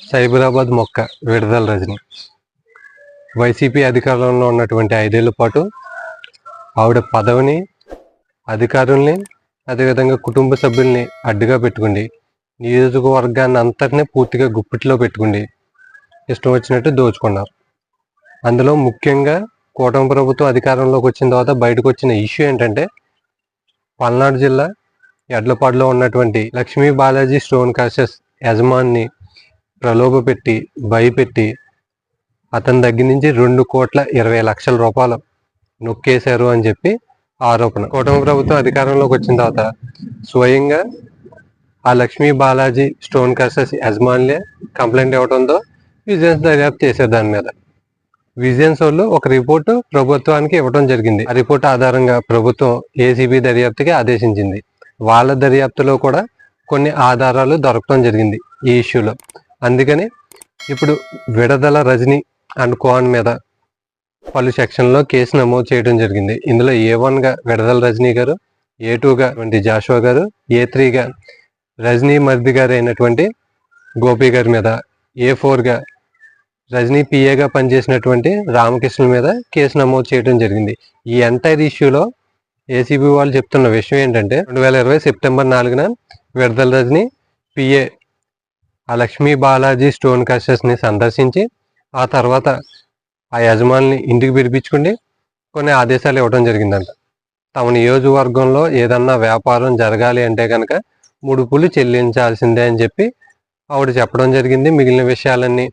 సైబరాబాద్ మొక్క విడుదల రజని. వైసీపీ అధికారంలో ఉన్నటువంటి ఐదేళ్ళ పాటు ఆవిడ పదవిని అధికారుల్ని అదేవిధంగా కుటుంబ సభ్యుల్ని అడ్డుగా పెట్టుకుండి నియోజకవర్గాన్ని అంతటినీ పూర్తిగా గుప్పిట్లో పెట్టుకుండి ఇష్టం వచ్చినట్టు దోచుకున్నారు. అందులో ముఖ్యంగా కూటమి ప్రభుత్వం అధికారంలోకి వచ్చిన తర్వాత బయటకు వచ్చిన ఇష్యూ ఏంటంటే పల్నాడు జిల్లా ఎడ్లపాడులో ఉన్నటువంటి లక్ష్మీ బాలాజీ స్టోన్ కాసెస్ యజమాన్ని ప్రలోభపెట్టి భయపెట్టి అతని దగ్గర నుంచి రెండు కోట్ల ఇరవై లక్షల రూపాయలు నొక్కేశారు అని చెప్పి ఆరోపణ. కూటమి ప్రభుత్వం అధికారంలోకి వచ్చిన తర్వాత స్వయంగా ఆ లక్ష్మీ బాలాజీ స్టోన్ కర్సెస్ యజమానులే కంప్లైంట్ ఇవ్వడంతో విజిలెన్స్ దర్యాప్తు చేశారు దాని మీద. విజిలెన్స్ వాళ్ళు ఒక రిపోర్టు ప్రభుత్వానికి ఇవ్వడం జరిగింది. ఆ రిపోర్ట్ ఆధారంగా ప్రభుత్వం ఏసీబీ దర్యాప్తుకి ఆదేశించింది. వాళ్ళ దర్యాప్తులో కూడా కొన్ని ఆధారాలు దొరకడం జరిగింది ఈ ఇష్యూలో. అందుకని ఇప్పుడు విడదల రజని అండ్ కోన్ మీద పలు సెక్షన్లో కేసు నమోదు చేయడం జరిగింది. ఇందులో ఏ వన్గా విడదల రజనీ గారు ఏ టూగా జాషువా గారు ఏ త్రీగా రజనీ మర్ది గారు అయినటువంటి గోపి గారి మీద ఏ ఫోర్గా రజనీ పిఏగా పనిచేసినటువంటి రామకృష్ణ మీద కేసు నమోదు చేయడం జరిగింది. ఈ ఎంటైర్ ఇష్యూలో ఏసీబీ వాళ్ళు చెప్తున్న విషయం ఏంటంటే రెండు వేల ఇరవై సెప్టెంబర్ నాలుగున విడదల రజనీ పిఏ ఆ లక్ష్మీ బాలాజీ స్టోన్ని సందర్శించి ఆ తర్వాత ఆ యజమానిని ఇంటికి పిలిపించుకుని కొన్ని ఆదేశాలు ఇవ్వడం జరిగిందంట. తమ నియోజకవర్గంలో ఏదన్నా వ్యాపారం జరగాలి అంటే కనుక ముడుపులు చెల్లించాల్సిందే అని చెప్పి ఆవిడ చెప్పడం జరిగింది. మిగిలిన విషయాలన్నీ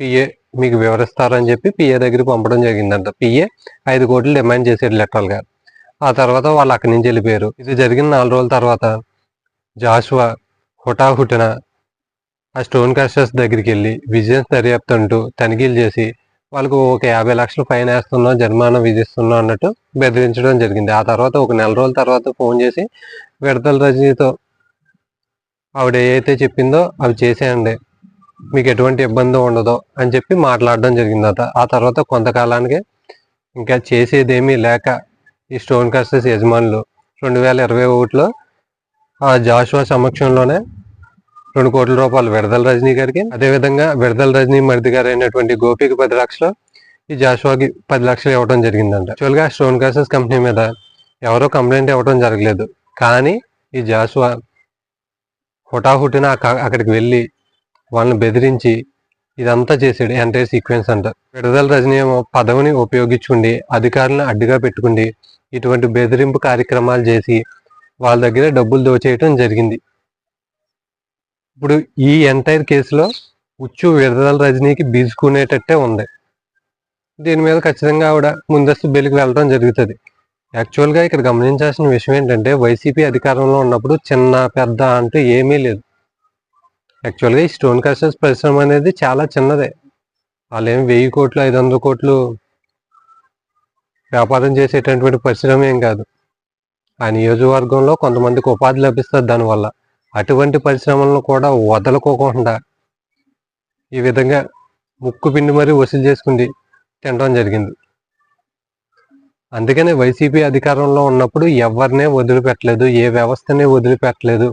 పిఏ మీకు వివరిస్తారని చెప్పి పిఏ దగ్గర పంపడం జరిగిందంట. పిఏ ఐదు కోట్లు డిమాండ్ చేసాడు లెటర్లుగా ఆ తర్వాత వాళ్ళు అక్కడి నుంచి వెళ్ళిపోయారు. ఇది జరిగిన నాలుగు రోజుల తర్వాత జాషువా హుటాహుటిన ఆ స్టోన్ కాస్టర్స్ దగ్గరికి వెళ్ళి విజిలెన్స్ దర్యాప్తు అంటూ తనిఖీలు చేసి వాళ్ళకు ఒక యాభై లక్షలు ఫైన్ వేస్తున్నాం జరిమానా విధిస్తున్నాం అన్నట్టు బెదిరించడం జరిగింది. ఆ తర్వాత ఒక నెల రోజుల తర్వాత ఫోన్ చేసి విడతల రజనీతో ఆవిడ ఏదైతే చెప్పిందో అవి చేసేయండి మీకు ఎటువంటి ఇబ్బంది ఉండదు అని చెప్పి మాట్లాడడం జరిగిందట ఆ తర్వాత కొంతకాలానికి ఇంకా చేసేదేమీ లేక ఈ స్టోన్ కాస్టర్స్ యజమానులు రెండు వేల ఇరవై ఒకటిలో ఆ జాషువా సమక్షంలోనే రెండు కోట్ల రూపాయలు విడదల రజనీ గారికి. అదేవిధంగా విడదల రజనీ మరిది గారు అయినటువంటి గోపికి పది లక్షలు ఈ జాషువాకి పది లక్షలు ఇవ్వడం జరిగిందంట. యాక్చువల్గా స్టోన్ కాసెస్ కంపెనీ మీద ఎవరో కంప్లైంట్ ఇవ్వడం జరగలేదు. కానీ ఈ జాషువా హుటాహుటిన అక్కడికి వెళ్ళి వాళ్ళని బెదిరించి ఇదంతా చేసాడు ఎంటైర్ సీక్వెన్స్ అంట. విడుదల రజనీ పదవిని ఉపయోగించుకుండి అధికారులను అడ్డుగా పెట్టుకుండి ఇటువంటి బెదిరింపు కార్యక్రమాలు చేసి వాళ్ళ దగ్గర డబ్బులు దోచేయటం జరిగింది. ఇప్పుడు ఈ ఎంటైర్ కేసులో ఉచ్చు విడుదల రజనీకి బీజుకునేటట్టే ఉంది. దీని మీద ఖచ్చితంగా ఆవిడ ముందస్తు బెలికి వెళ్ళడం జరుగుతుంది. యాక్చువల్గా ఇక్కడ గమనించాల్సిన విషయం ఏంటంటే వైసీపీ అధికారంలో ఉన్నప్పుడు చిన్న పెద్ద అంటూ ఏమీ లేదు. యాక్చువల్గా ఈ స్టోన్ కస్టర్స్ పరిశ్రమ అనేది చాలా చిన్నదే. వాళ్ళు వెయ్యి కోట్లు ఐదు వందల కోట్లు వ్యాపారం చేసేటటువంటి పరిశ్రమ ఏం కాదు. ఆ నియోజకవర్గంలో కొంతమందికి ఉపాధి లభిస్తుంది దానివల్ల. అటువంటి పరిశ్రమలను కూడా వదలుకోకుండా ఈ విధంగా ముక్కు పిండి మరీ వసూలు చేసుకుంది తినడం జరిగింది. అందుకనే వైసీపీ అధికారంలో ఉన్నప్పుడు ఎవరినే వదిలిపెట్టలేదు ఏ వ్యవస్థనే వదిలిపెట్టలేదు.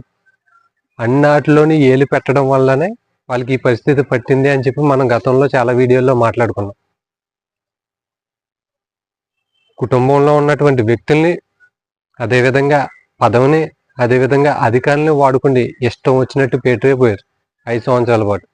అన్నాటిలోని ఏలి పెట్టడం వల్లనే వాళ్ళకి ఈ పరిస్థితి పట్టింది అని చెప్పి మనం గతంలో చాలా వీడియోల్లో మాట్లాడుకున్నాం. కుటుంబంలో ఉన్నటువంటి వ్యక్తుల్ని అదేవిధంగా పదవిని అదేవిధంగా అధికారులను వాడుకుండి. ఇష్టం వచ్చినట్టు పెట్టిపోయారు ఐదు సంవత్సరాల పాటు.